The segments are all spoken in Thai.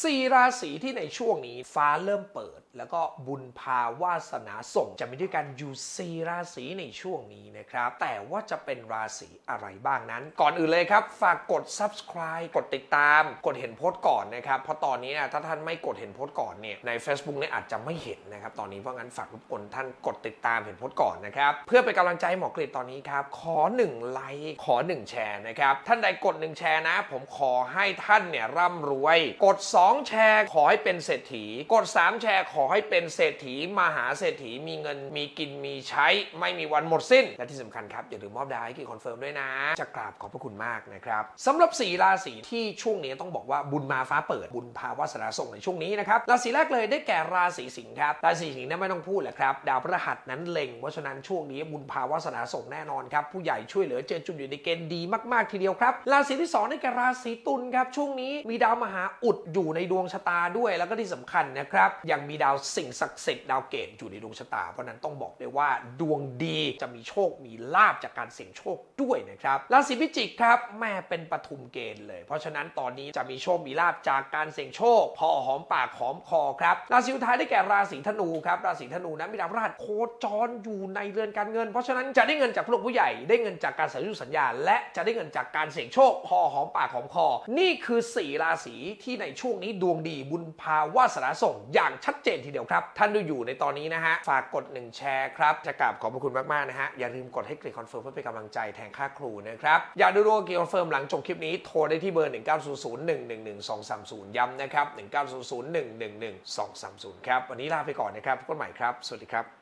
สี่ราศีที่ในช่วงนี้ฟ้าเริ่มเปิด แล้วก็บุญพาวาสนาส่งจะมีด้วยกันอยู่สี่ราศีในช่วงนี้นะครับ แต่ว่าจะเป็นราศีอะไรบ้างนั้น ก่อนอื่นเลยครับ ฝากกด subscribe กดติดตาม กดเห็นโพสต์ก่อนนะครับ เพราะตอนนี้นะถ้าท่านไม่กดเห็นโพสต์ก่อนเนี่ยใน Facebook เนี่ยอาจจะไม่เห็นนะครับตอนนี้เพราะงั้นฝากรบกวนท่านกดติดตามเห็นโพสต์ก่อนนะครับเพื่อเป็นกำลังใจหมอกฤษตอนนี้ครับขอ1ไลค์ขอ1แชร์นะครับท่านใดกด1แชร์นะ ผมขอให้ท่านเนี่ยร่ำรวยกด2แชร์ขอให้เป็นเศรษฐี กด 3 แชร์ขอให้เป็นเศรษฐีมหาเศรษฐีมีเงินมีกินมีใช้ ไม่มีวันหมดสิ้น และที่สำคัญครับ อย่าลืมมอบดาวให้กี่คอนเฟิร์มด้วยนะ จะกราบขอบพระคุณมากนะครับสำหรับสีราศีที่ช่วงนี้ต้องบอกว่าบุญมาฟ้าเปิดบุญพาวาสนาส่งในช่วงนี้นะครับราศีแรกเลยได้แก่ราศีสิงห์ครับราศีสิงห์นี่ยไม่ต้องพูดแหละครับดาวพฤหัสนั้นเล็งเพราะฉะนั้นช่วงนี้บุญพาวาสนาส่งแน่นอนครับผู้ใหญ่ช่วยเหลือเจอจุดอยู่ในเกณฑ์ดีมาก ๆ ทีเดียวครับราศีที่สองได้แก่ราศีตุลครับช่วงนี้มีดาวมหาอุดอยู่ในดวงชะตาด้วยแล้วก็ที่สำคัญนะครับ ยังมีดาวสิ่งศักดิ์สิทธิ์ดาวเกตอยู่ในดวงชะตา เพราะนั้นต้องบอกได้ว่าดวงดีจะมีโชคมีลาบจากการเสี่ยงโชคด้วยนะครับราศีพิจิกครับแม่เป็นปฐุมเกณฑ์เลย เพราะฉะนั้นตอนนี้จะมีโชคมีลาบจากการเสี่ยงโชค พอหอมปากหอมคอครับราศีสุดท้ายได้แก่ราศีธนูครับราศีธนูนั้นมีดาวพฤหัสโคจรอยู่ในเรือนการเงิน เพราะฉะนั้นจะได้เงินจากผู้หลักผู้ใหญ่ได้เงินจากการสัญญาสัญญา และจะได้เงินจากการเสี่ยงโชค พอหอมปากหอมคอ นี่คือสี่ราศีที่ในช่วงนี้ดวงดีบุญพาวาสนาส่งอย่างชัดเจนทีเดียวครับ ท่านดูอยู่ในตอนนี้นะฮะ ฝากกดหนึ่งแชร์ครับ จะกราบขอบพระคุณมากๆนะฮะ อย่าลืมกดให้คลิคอนเฟิร์มเพื่อเป็นกำลังใจแทนค่าครูนะครับ อยากดูดวงกี่คอนเฟิร์มหลังจบคลิปนี้โทรได้ที่เบอร์ 1900111230 ย้ำนะครับ 1900111230 ครับ วันนี้ลาไปก่อนนะครับพบกันใหม่ครับ สวัสดีครับ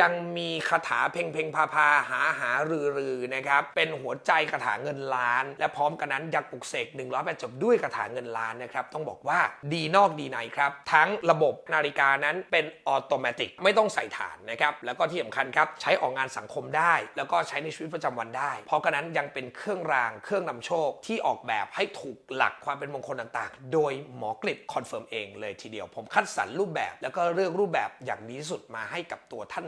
ยังมีคาถาเพ่งเพ่งพาพาหาหารือรือนะครับ เป็นหัวใจคาถาเงินล้าน และพร้อมกันนั้นยังปลุกเสก108จบด้วยคาถาเงินล้านนะครับ ต้องบอกว่าดีนอกดีในครับ ทั้งระบบนาฬิกานั้นเป็นออโตเมติกไม่ต้องใส่ฐานนะครับ แล้วก็ที่สำคัญครับ ใช้ออกงานสังคมได้ แล้วก็ใช้ในชีวิตประจำวันได้ เพราะกันนั้นยังเป็นเครื่องรางเครื่องนำโชคที่ออกแบบให้ถูกหลักความเป็นมงคลต่างๆ โดยหมอกฤษคอนเฟิร์มเองเลยทีเดียว ผมคัดสรรรูปแบบ แล้วก็เลือกรูปแบบอย่างดีที่สุดมาให้กับตัวท่าน